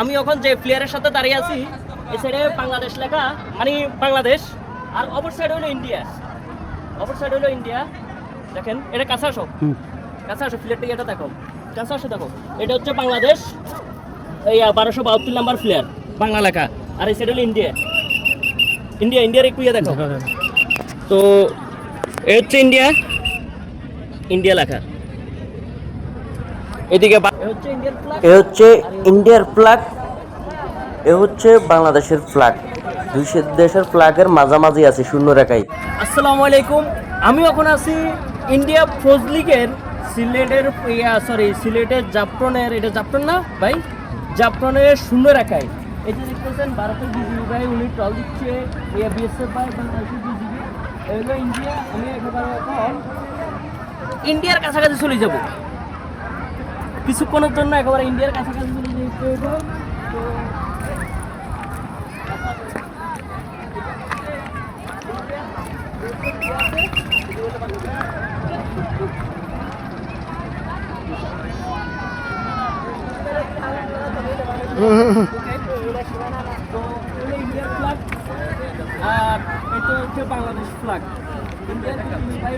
আমি এখন যে প্লেয়ারের সাথে দাঁড়িয়ে আছি সাইডে বাংলাদেশ লেখা মানে বাংলাদেশ আর অপর সাইড হলো ইন্ডিয়া অপর সাইড হলো ইন্ডিয়া দেখেন এটা কাছে আসো। কাছে আসো প্লেয়ারটা এটা দেখো। কাছে আসো দেখো। এটা হচ্ছে বাংলাদেশ। এই বারোশো বাহাত্তর নাম্বার প্লেয়ার বাংলা লেখা। আর এই সাইড হলো ইন্ডিয়া ইন্ডিয়া ইন্ডিয়ার একটু ইয়ে দেখো। তো এ হচ্ছে ইন্ডিয়া ইন্ডিয়া লেখা। এদিকে এ হচ্ছে ইন্ডিয়ার ফ্ল্যাগ এ হচ্ছে বাংলাদেশের ফ্ল্যাগ দুই দেশের ফ্ল্যাগের মাঝামাঝি আছে শূন্য রেখায়। আসসালামু আলাইকুম। আমি এখন আছি ইন্ডিয়া ফৌজ লিগের সিলেটের সরি সিলেটের জাফরনের এটা জাফরন না ভাই? জাফরনের শূন্য রেখায়। এই যে দেখতেছেন ভারতের বিজিবি ভাই উনি টল দিচ্ছে ইয়া বিএসএফ ভাই বাংলাদেশের বিজিবি এগুলো ইন্ডিয়া আমি একেবারে এখন ইন্ডিয়ার কাছাকাছি চলে যাব। কিছুক্ষণের জন্য একেবারে ইন্ডিয়ার কাছাকাছি চলে যেতে হবে তো তো এটা ইন্ডিয়ার ফ্ল্যাগ আর এটা হচ্ছে বাংলাদেশ ফ্ল্যাগ ইন্ডিয়ার ভাই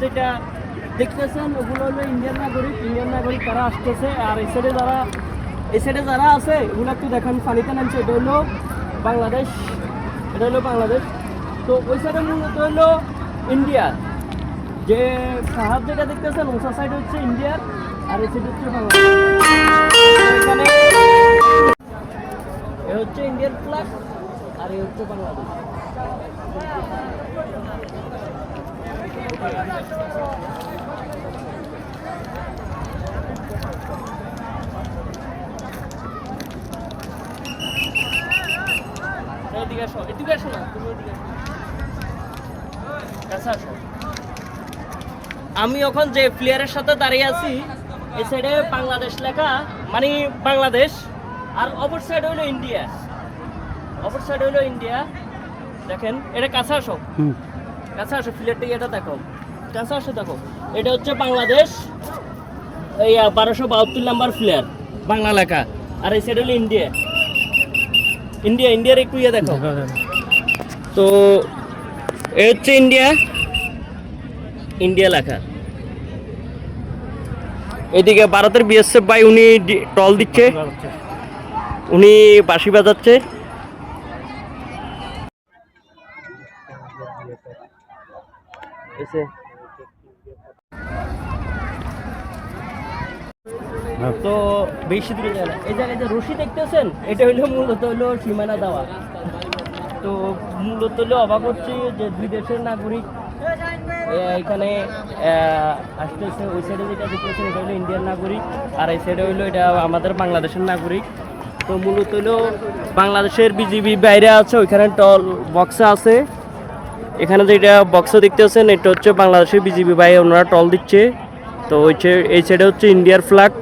যেটা দেখতেছেন, ওগুলো হলো ইন্ডিয়ান নাগরিক। ইন্ডিয়ান নাগরিক তারা আসতেছে, আর এই সাইডে যারা এই সাইডে যারা আছে এগুলো একটু দেখেন পানিতে নামছে এটা হলো বাংলাদেশ, এটা হলো বাংলাদেশ। তো ওই সাইডে মূলত হলো ইন্ডিয়া যে সাহাব যেটা দেখতেছেন, ওসা সাইড হচ্ছে ইন্ডিয়ার আর এই সাইড হচ্ছে বাংলাদেশ। এ হচ্ছে ইন্ডিয়ান ফ্ল্যাগ আর এ হচ্ছে বাংলাদেশ এদিকে আসো এদিকে আসো না। তুমি এদিকে কাছে আসো। আমি এখন যে প্লেয়ারের সাথে দাঁড়িয়ে আছি এই সাইডে বাংলাদেশ লেখা মানে বাংলাদেশ আর অপর সাইড হলো ইন্ডিয়া অপর সাইড হলো ইন্ডিয়া দেখেন এটা কাছে আসো। কাছে আসো প্লেয়ারটা এটা দেখো। কাছে আসো দেখো। এটা হচ্ছে বাংলাদেশ। এই বারোশো বাহাত্তর নাম্বার প্লেয়ার বাংলা লেখা। আর এই সাইড হলো ইন্ডিয়া ইন্ডিয়া ইন্ডিয়ার একটু ইয়ে দেখো তো, এ হচ্ছে ইন্ডিয়া ইন্ডিয়া লেখা। এদিকে ভারতের বিএসএফ ভাই, উনি টল দিচ্ছে। উনি বাঁশি বাজাচ্ছে। এসে তো বেশি দূরে যায় না এই জায়গায় যে রশি দেখতেছেন, এটা হইল মূলত হইল সীমানা দেওয়া। তো মূলত হলো অবাক হচ্ছে যে দুই দেশের নাগরিক এখানে আসতেছে। ওই সাইডে যেটা দেখতেছেন, এটা হলো ইন্ডিয়ান নাগরিক, আর এই সাইডে হইল এটা আমাদের বাংলাদেশের নাগরিক। তো মূলত হলো বাংলাদেশের বিজিবি বাইরে আছে, ওইখানে টল বক্সে আছে। এখানে যেটা বক্সে দেখতেছেন, এটা হচ্ছে বাংলাদেশের বিজিবি বাইরে ওনারা টল দিচ্ছে। তো ওই এই সাইডে হচ্ছে ইন্ডিয়ার ফ্ল্যাগ